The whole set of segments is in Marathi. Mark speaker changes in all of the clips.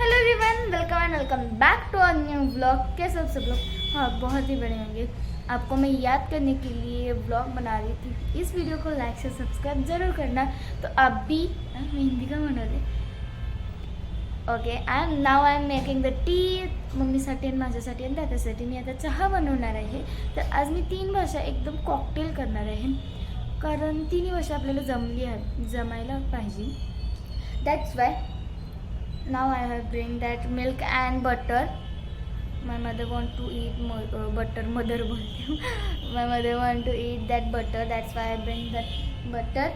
Speaker 1: Hello everyone welcome and welcome back to a new blog कैसे सब लोग? हाँ बहुत ही बड़े होंगे। आपको मैं याद करने के लिए ये ब्लॉग बना रही थी। इस वीडियो को लाइक से सब्सक्राइब जरूर करना। तो आप भी मैं हिंदी का बनवले okay and now I am making the tea मम्मीसाठी आणि माझ्यासाठी आणि दादासाठी मी आता चहा बनवणार आहे. तर आज मी तीन भाषा एकदम कॉकटेल करणार आहे. कारण तिन्ही भाषा आपल्याला जमली आहे जमायला पाहिजे. That's why now I have bring that milk and butter. My mother want to eat mo- uh, butter. Mother My mother want to eat that butter. That's why I bring that butter.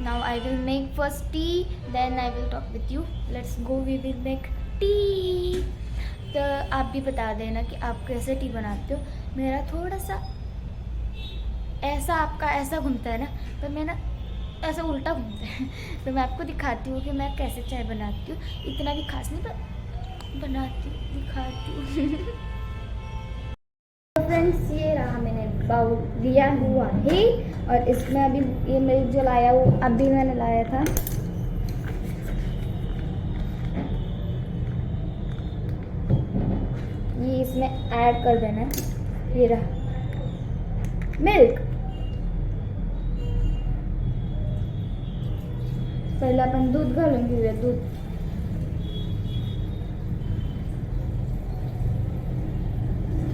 Speaker 1: Now I will make first tea. Then I will talk with you. Let's go. We will make tea. तो आप भी बता देना कि आप कैसे टी बनाते हो मेरा थोड़ा सा ऐसा आपका ऐसा घूमता है ना पर मैं ना ऐसा उल्टा घूमता है। तो मैं आपको दिखाती हूँ कि मैं कैसे चाय बनाती हूँ। इतना भी खास नहीं, पर बनाती हूँ, दिखाती हूँ। फ्रेंड्स ये रहा मैंने बाउल लिया हुआ है, और इसमें अभी ये मिल्क जो लाया वो अभी मैंने लाया था। ये इसमें ऐड कर देना। है ये रहा। मिल्क पहिला आपण दूध घालून घेऊया दूध.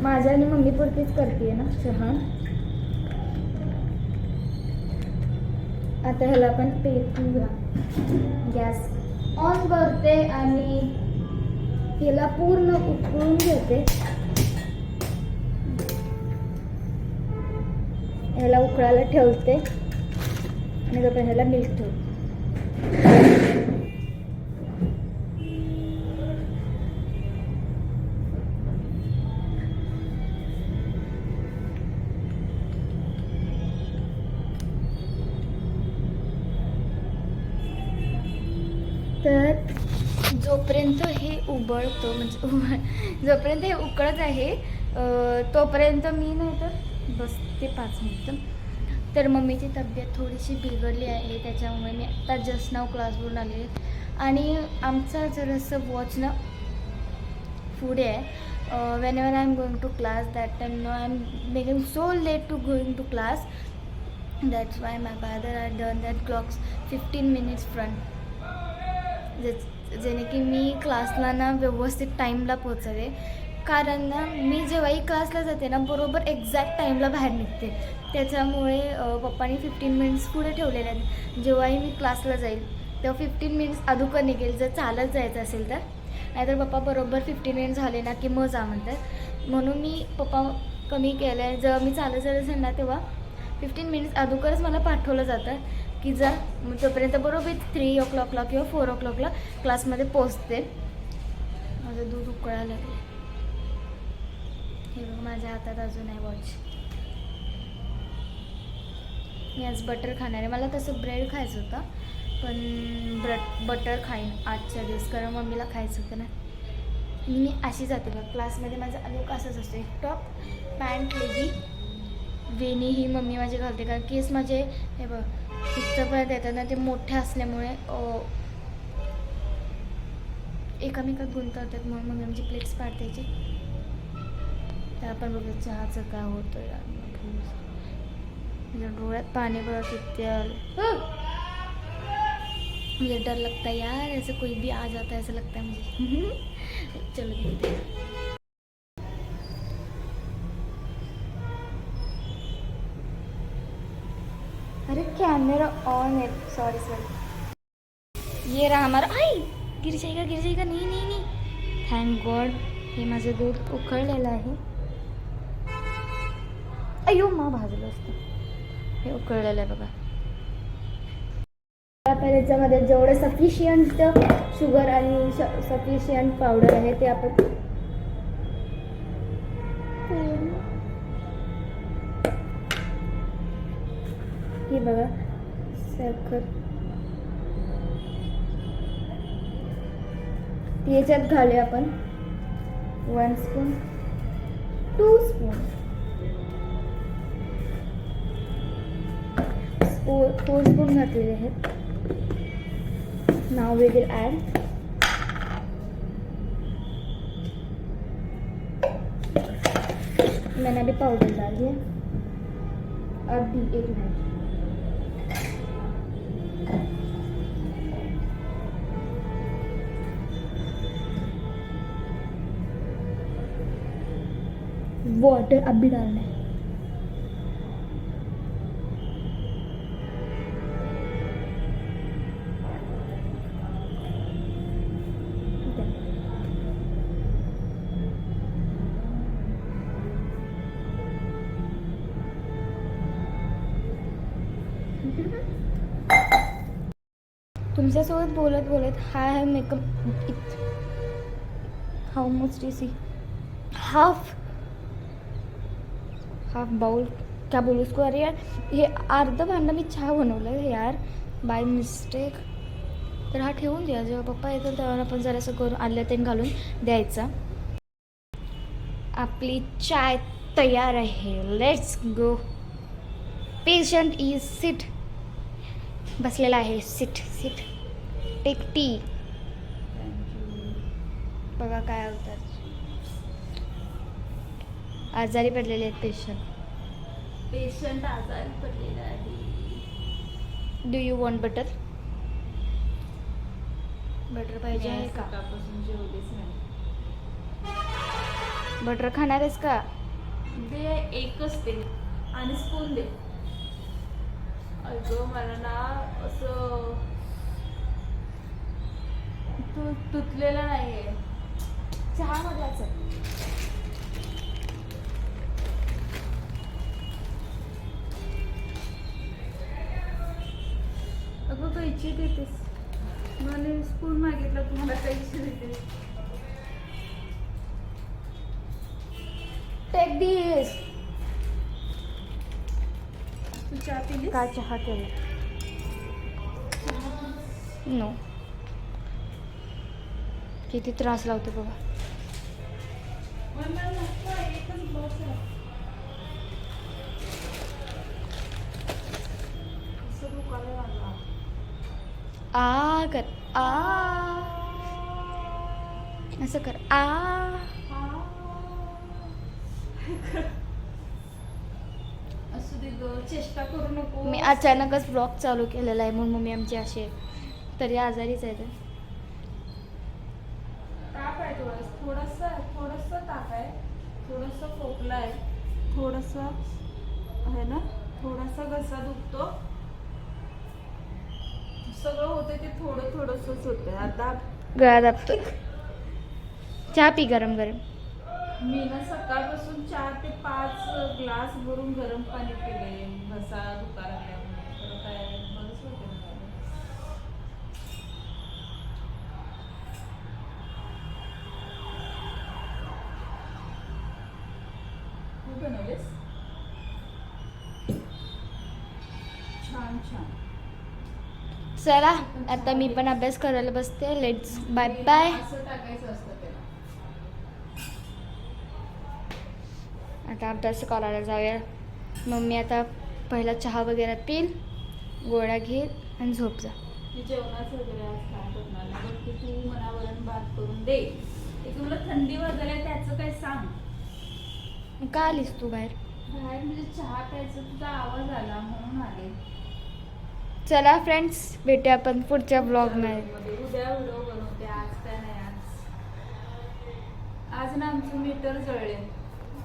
Speaker 1: माझ्या आणि मम्मी पुरतीच करते ना चहा. आता ह्याला आपण पेटूया गॅस ऑन करते आणि हिला पूर्ण उकळून घेते. ह्याला उकळायला ठेवते. आणि ह्याला मिल्क ठेवते. जोपर्यंत हे उबळतं म्हणजे उबळ जोपर्यंत हे उकळत आहे तोपर्यंत मी नाही तर बसते पाच मिनटं. तर मम्मीची तब्येत थोडीशी बिघडली आहे त्याच्यामुळे मी आत्ता जस्ट नाव क्लासवरून आले आणि आमचा जरासं वॉच ना पुढे आहे. Whenever I am going to class that time no I am making so late to going to class that's why my father are done that clocks fifteen minutes front जे जेणे की मी क्लासला ना व्यवस्थित टाईमला पोचले कारण ना मी जेव्हाही क्लासला जाते ना बरोबर एक्झॅक्ट टाईमला बाहेर निघते. त्याच्यामुळे पप्पानी फिफ्टीन मिनिट्स पुढे ठेवलेले आहेत. जेव्हाही मी क्लासला जाईल तेव्हा फिफ्टीन मिनिट्स अधुकर निघेल. जर चालत जायचं असेल तर. नाहीतर पप्पा बरोबर फिफ्टीन मिनिट्स झाले ना की मग जा म्हणतात. म्हणून मी पप्पा कमी केलं आहे जेव्हा मी चालत जात असेल ना तेव्हा फिफ्टीन मिनिट्स अगोदरच मला पाठवलं जातं. की जा मग तोपर्यंत बरोबर थ्री ओ क्लॉकला किंवा फोर ओ क्लॉकला क्लासमध्ये पोचते माझं दूध उकळायला लागलं. हे बघ माझ्या हातात अजून आहे वॉच मी आज बटर खाणार आहे. मला तसं ब्रेड खायचं होतं पण ब्रट बटर खाईन आजच्या दिवस कारण मम्मीला खायचं होतं ना. आणि मी अशी जाते बघ क्लासमध्ये माझा लुक असाच असतो. एक टॉप पॅन्ट लेगी वेणी ही मम्मी माझी घालते. कारण केस माझे हे बघ इथपर्यंत येतात ना ते मोठे असल्यामुळे एकामेकात गुंतवतात म्हणून मग आमची प्लेट्स पाडतायची. तर आपण बघू चहाचं काय होतं यार माझ्या डोळ्यात पाणी पडत किती म्हणजे मुझे डर लगता है यार ऐसे कोई भी आ जाता है ऐसा लगता है मुझे चलो देखते हैं अरे कैमरा ऑन है सॉरी सॉरी ये रहा हमारा आई! गिर जाएगा गिर जाएगा। नहीं नहीं नहीं। थँक गॉड हे माझं दूध उकळलेलं आहे. अयो मा भाजलं असतं. हे उकळलेलं आहे बघा. आता जेवढं जेवढे सफिशियंट शुगर आणि सफिशियंट पावडर आहे ते आपण हे बघा साखर याच्यात घालूया आपण one spoon two spoon four spoon घातलेले आहेत नाव विल ॲड मैंने अभी पाउडर डाली है अभी एक मिनट वाटर अभी डालना है। है तुमच्यासोबत बोलत बोलत hi hi makeup how much D सी हाफ़। हाफ बाउल क्या बोलू उसको अरे यार हे अर्ध भांडं मी चहा बनवलं आहे यार. बाय मिस्टेक तर हा ठेवून द्या. जेव्हा पप्पा येतील तेव्हा आपण जरासं करून आलं ते घालून द्यायचा. आपली चाय तयार आहे. Let's go patient is sit बसलेला आहे. सिट सिट टेक टी बघा काय होतात आजारी पडलेले आहेत पेशंट
Speaker 2: पेशंट आजारी पडलेला आहे.
Speaker 1: Do you want butter butter पाहिजे आहे का?
Speaker 2: नाही.
Speaker 1: बटर खाणार आहेस का?
Speaker 2: दे एकच ते आणि स्पून दे. अगं मला ना असं तू तुटलेला नाहीये.
Speaker 1: चहा मधलाच
Speaker 2: अगं कैची देतेस मला स्पून मागितलं तुम्हाला कैची देतेस
Speaker 1: टेक दिस
Speaker 2: तू चहा पिलीस?
Speaker 1: का चहा केला? नो किती त्रास लावतो बघा
Speaker 2: मला नको आहे, एकच बस आहे. असं दुखायला लागला.
Speaker 1: आ कर आ. असं कर आ.
Speaker 2: चेष्टा करू नको.
Speaker 1: मी अचानकच ब्लॉग चालू केलेला आहे म्हणून मम्मी आमची अशी. तरी आजारीच आहे तर.
Speaker 2: ताप आहे थोडस थोडस थोडस ताप आहे थोडस खोकला आहे थोडस आहे ना थोडासा घसा दुखतो. सगळं होते ते थोडं थोडंसंच आता
Speaker 1: गळा दाबतो चहा पी गरम गरम.
Speaker 2: मी ना सकाळपासून चार ते पाच ग्लास भरून गरम पाणी पिले घसा दुखा लागल्यामुळे तर काय बरंच होते मला. तू बनवलेस छान छान
Speaker 1: चला आता मी पण अभ्यास करायला बसते. लेट्स बाय बाय आता अभ्यास करायला जाऊया. मम्मी आता पहिला चहा वगैरे पिल गोळ्या घेईल आणि झोप जा.
Speaker 2: मी जेवणाचं वगैरे आज काय करणार नाही. बघ की तू मला वरण भात करून दे. तुला थंडी वाजायला त्याचं काय सांग?
Speaker 1: का आलीस तू बाहेर?
Speaker 2: बाहेर म्हणजे चहा प्यायचा तुझा आवाज आला म्हणून आले.
Speaker 1: चला फ्रेंड्स भेटूया आपण पुढच्या ब्लॉगमध्ये
Speaker 2: मध्ये. उद्या व्हिडिओ बनवते आज काय नाही आज. आज ना आमचं मीटर जळले.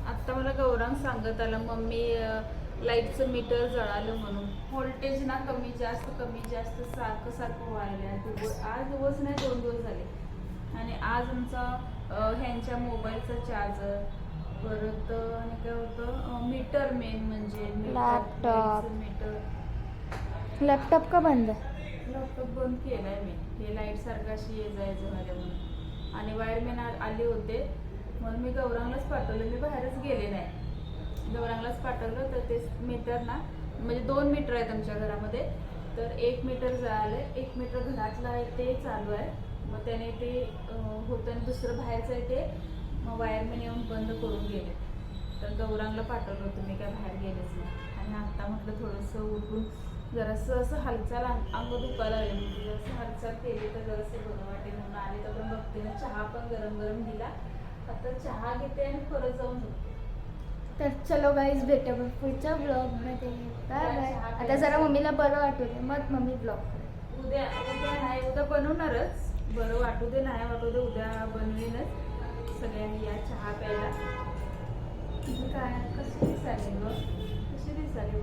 Speaker 2: आत्ता मला गौरांग सांगत आला मम्मी लाईटचं मीटर जळालं म्हणून. व्होल्टेज ना कमी जास्त कमी जास्त सारखं सारखं व्हायला दिवस आज दिवस नाही दोन दिवस झाले. आणि आज आमचा ह्यांच्या मोबाईलचा चार्जर परत आणि काय होतं मीटर मेन म्हणजे. मीटर
Speaker 1: लॅपटॉप का बंद?
Speaker 2: लॅपटॉप बंद केलाय मी. हे लाइट सारखाशी अशी ये जायचं झाल्या म्हणून. आणि वायरमॅन आले होते. म्हणून मी गौरांगलाच पाठवलं. मी बाहेरच गेले नाही. गौरांगलाच पाठवलं तर ते मीटर ना म्हणजे दोन मीटर आहेत आमच्या घरामध्ये. तर एक मीटर जायला एक मीटर घरातलं आहे ते चालू आहे. मग त्याने ते होतं आणि दुसरं बाहेरचं आहे ते मग वायरमॅन येऊन बंद करून गेले. तर गौरांगला पाठवलं होतं मी काय बाहेर गेलेच नाही. आणि आत्ता म्हटलं थोडंसं उठून जरासं असं हालचाल अंग दुखायला लागले म्हणजे जरासं हालचाल केली तर जरासं बरं वाटेल म्हणून आले. तर पण बघते ना चहा पण गरम गरम दिला. आता चहा घेते आणि परत जाऊन झोपते.
Speaker 1: तर चलो गाईज भेटू पुढच्या ब्लॉगमध्ये बाय बाय आता जरा मम्मीला बरं वाटू दे. मग मम्मी ब्लॉग
Speaker 2: उद्या उद्या नाही उद्या बनवणारच. बरं वाटू दे नाही वाटू दे उद्या बनवीनच सगळ्यांनी या चहा प्यायला. काय? कशी दिसाली ग? कशी दिसाली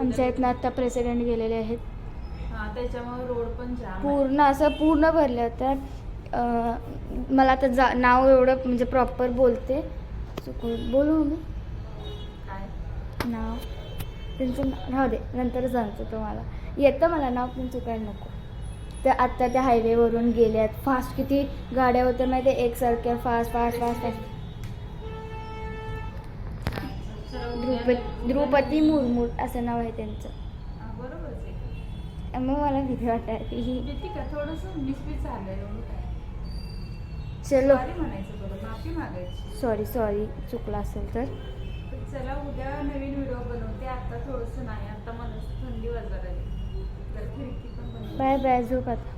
Speaker 1: आमच्या इथनं आता प्रेसिडेंट गेलेले आहेत.
Speaker 2: हा त्याच्यामुळे रोड पण.
Speaker 1: पूर्ण असं पूर्ण भरले होतं अं, मला आता जा नाव एवढं म्हणजे प्रॉपर बोलते. चुकून बोलू मी.
Speaker 2: काय?
Speaker 1: नाव. त्यांचं राहू दे नंतर सांगतो तुम्हाला. येतं मला नाव पण चुकायला नको. तर आत्ता त्या हायवेवरून गेल्यात. फास्ट किती गाड्या होत्या माहिती आहे एकसारख्या फास्ट फास्ट फास्ट फास्ट द्रुपद द्रुपदी मुर्मू असं नाव आहे त्यांचं.
Speaker 2: बरोबरच आहे
Speaker 1: मग मला भीती ही
Speaker 2: का थोडस एवढं काय.
Speaker 1: चलो.
Speaker 2: सॉरी म्हणायचं बरं माफी मागायची.
Speaker 1: सॉरी सॉरी चुकलं असेल
Speaker 2: तर. चला उद्या नवीन व्हिडिओ बनवते. आता थोडंसं नाही आता मला थंडी वाजायला लागली. तर खिडकी पण बनवते
Speaker 1: बाय बाय झोप आता.